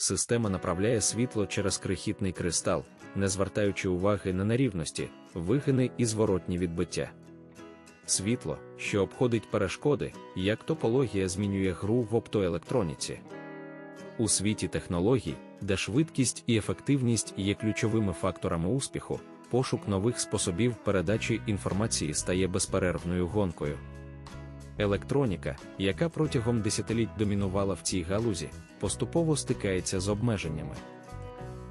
система направляє світло через крихітний кристал, не звертаючи уваги на нерівності, вигини і зворотні відбиття. Світло, що обходить перешкоди, як топологія змінює гру в оптоелектроніці. У світі технологій, де швидкість і ефективність є ключовими факторами успіху, пошук нових способів передачі інформації стає безперервною гонкою. Електроніка, яка протягом десятиліть домінувала в цій галузі, поступово стикається з обмеженнями.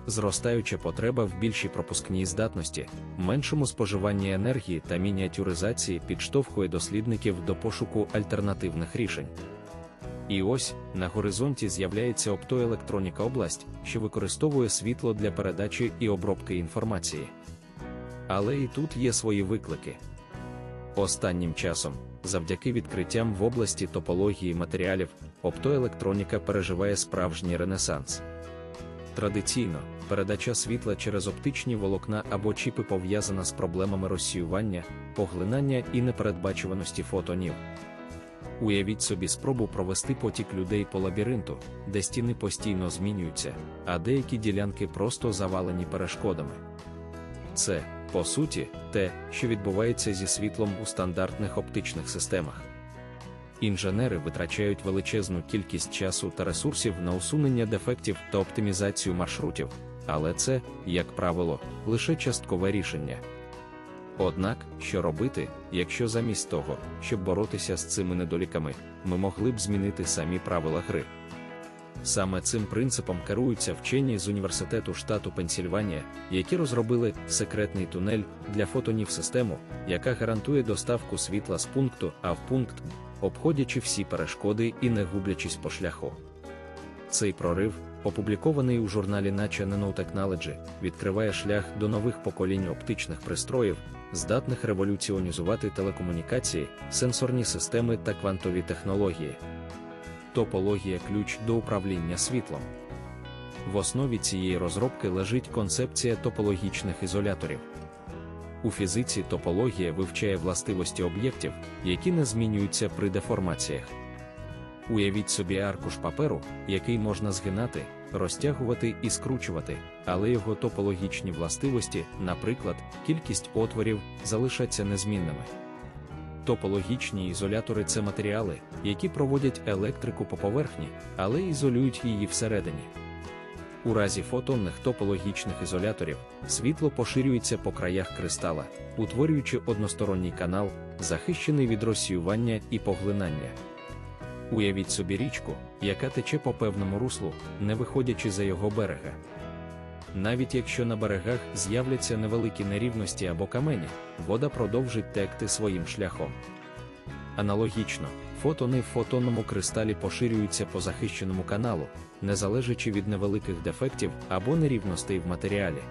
Зростаюча потреба в більшій пропускній здатності, меншому споживанні енергії та мініатюризації підштовхує дослідників до пошуку альтернативних рішень. І ось на горизонті з'являється оптоелектроніка область, що використовує світло для передачі і обробки інформації. Але і тут є свої виклики. Останнім часом, завдяки відкриттям в області топології матеріалів, оптоелектроніка переживає справжній ренесанс. Традиційно, передача світла через оптичні волокна або чіпи пов'язана з проблемами розсіювання, поглинання і непередбачуваності фотонів. Уявіть собі спробу провести потік людей по лабіринту, де стіни постійно змінюються, а деякі ділянки просто завалені перешкодами. Це, по суті, те, що відбувається зі світлом у стандартних оптичних системах. Інженери витрачають величезну кількість часу та ресурсів на усунення дефектів та оптимізацію маршрутів, але це, як правило, лише часткове рішення. Однак, що робити, якщо замість того, щоб боротися з цими недоліками, ми могли б змінити самі правила гри. Саме цим принципом керуються вчені з університету штату Пенсільванія, які розробили секретний тунель для фотонів систему, яка гарантує доставку світла з пункту А в пункт, обходячи всі перешкоди і не гублячись по шляху. Цей прорив, опублікований у журналі Nature Nanotechnology, відкриває шлях до нових поколінь оптичних пристроїв, здатних революціонізувати телекомунікації, сенсорні системи та квантові технології. Топологія ключ до управління світлом. В основі цієї розробки лежить концепція топологічних ізоляторів. У фізиці топологія вивчає властивості об'єктів, які не змінюються при деформаціях. Уявіть собі аркуш паперу, який можна згинати, розтягувати і скручувати, але його топологічні властивості, наприклад, кількість отворів, залишаться незмінними. Топологічні ізолятори це матеріали, які проводять електрику по поверхні, але ізолюють її всередині. У разі фотонних топологічних ізоляторів світло поширюється по краях кристала, утворюючи односторонній канал, захищений від розсіювання і поглинання. Уявіть собі річку, яка тече по певному руслу, не виходячи за його берега. Навіть якщо на берегах з'являться невеликі нерівності або камені, вода продовжить текти своїм шляхом. Аналогічно, фотони в фотонному кристалі поширюються по захищеному каналу, не залежачи від невеликих дефектів або нерівностей в матеріалі.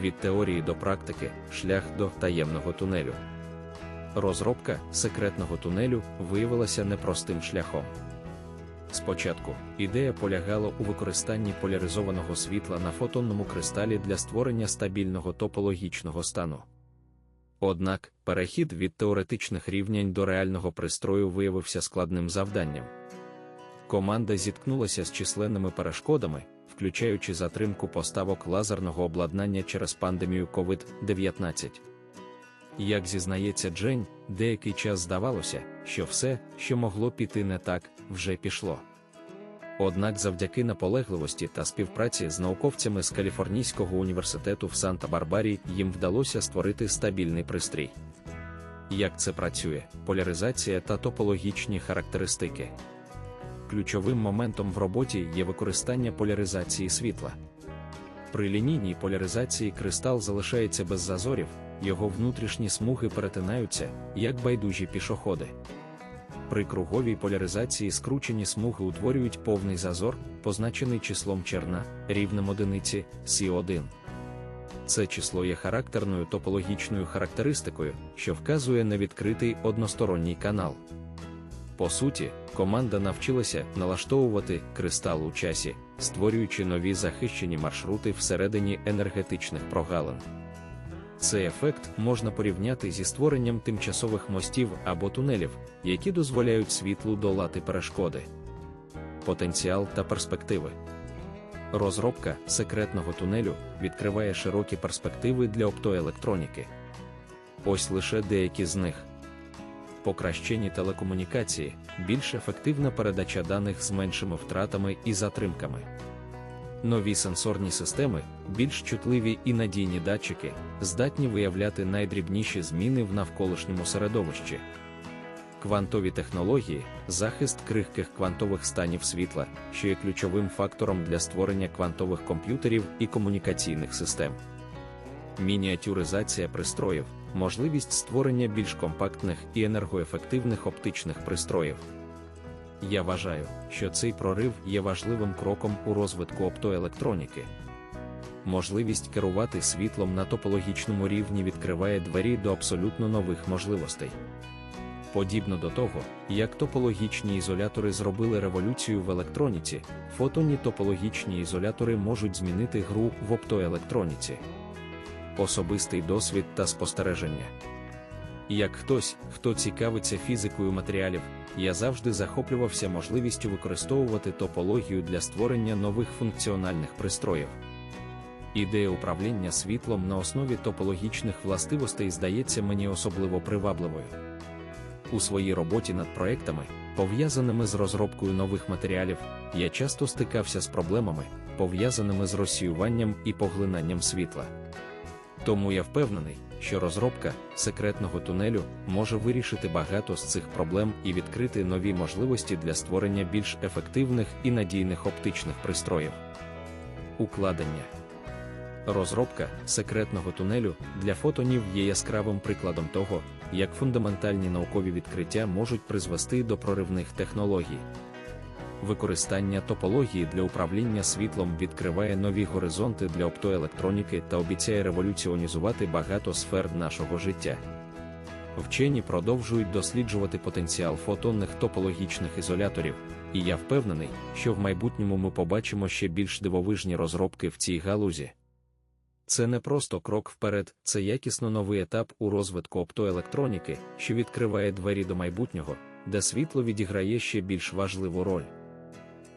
Від теорії до практики шлях до таємного тунелю. Розробка секретного тунелю виявилася непростим шляхом. Спочатку ідея полягала у використанні поляризованого світла на фотонному кристалі для створення стабільного топологічного стану. Однак перехід від теоретичних рівнянь до реального пристрою виявився складним завданням. Команда зіткнулася з численними перешкодами, включаючи затримку поставок лазерного обладнання через пандемію COVID-19. Як зізнається Джень, деякий час здавалося, що все, що могло піти не так, вже пішло. Однак завдяки наполегливості та співпраці з науковцями з Каліфорнійського університету в Санта-Барбарі їм вдалося створити стабільний пристрій. Як це працює, поляризація та топологічні характеристики. Ключовим моментом в роботі є використання поляризації світла. При лінійній поляризації кристал залишається без зазорів, його внутрішні смуги перетинаються, як байдужі пішоходи. При круговій поляризації скручені смуги утворюють повний зазор, позначений числом черна, рівнем одиниці С1. Це число є характерною топологічною характеристикою, що вказує на відкритий односторонній канал. По суті, команда навчилася налаштовувати кристал у часі, створюючи нові захищені маршрути всередині енергетичних прогалин. Цей ефект можна порівняти зі створенням тимчасових мостів або тунелів, які дозволяють світлу долати перешкоди. Потенціал та перспективи. Розробка секретного тунелю відкриває широкі перспективи для оптоелектроніки. Ось лише деякі з них. Покращені телекомунікації, більш ефективна передача даних з меншими втратами і затримками. Нові сенсорні системи, більш чутливі і надійні датчики, здатні виявляти найдрібніші зміни в навколишньому середовищі. Квантові технології, захист крихких квантових станів світла, що є ключовим фактором для створення квантових комп'ютерів і комунікаційних систем. Мініатюризація пристроїв, можливість створення більш компактних і енергоефективних оптичних пристроїв. Я вважаю, що цей прорив є важливим кроком у розвитку оптоелектроніки. Можливість керувати світлом на топологічному рівні відкриває двері до абсолютно нових можливостей. Подібно до того, як топологічні ізолятори зробили революцію в електроніці, фотонні топологічні ізолятори можуть змінити гру в оптоелектроніці. Особистий досвід та спостереження. Як хтось, хто цікавиться фізикою матеріалів, я завжди захоплювався можливістю використовувати топологію для створення нових функціональних пристроїв. Ідея управління світлом на основі топологічних властивостей здається мені особливо привабливою. У своїй роботі над проектами, пов'язаними з розробкою нових матеріалів, я часто стикався з проблемами, пов'язаними з розсіюванням і поглинанням світла. Тому я впевнений, що розробка секретного тунелю може вирішити багато з цих проблем і відкрити нові можливості для створення більш ефективних і надійних оптичних пристроїв. Укладення розробка секретного тунелю для фотонів є яскравим прикладом того, як фундаментальні наукові відкриття можуть призвести до проривних технологій. Використання топології для управління світлом відкриває нові горизонти для оптоелектроніки та обіцяє революціонізувати багато сфер нашого життя. Вчені продовжують досліджувати потенціал фотонних топологічних ізоляторів, і я впевнений, що в майбутньому ми побачимо ще більш дивовижні розробки в цій галузі. Це не просто крок вперед, це якісно новий етап у розвитку оптоелектроніки, що відкриває двері до майбутнього, де світло відіграє ще більш важливу роль.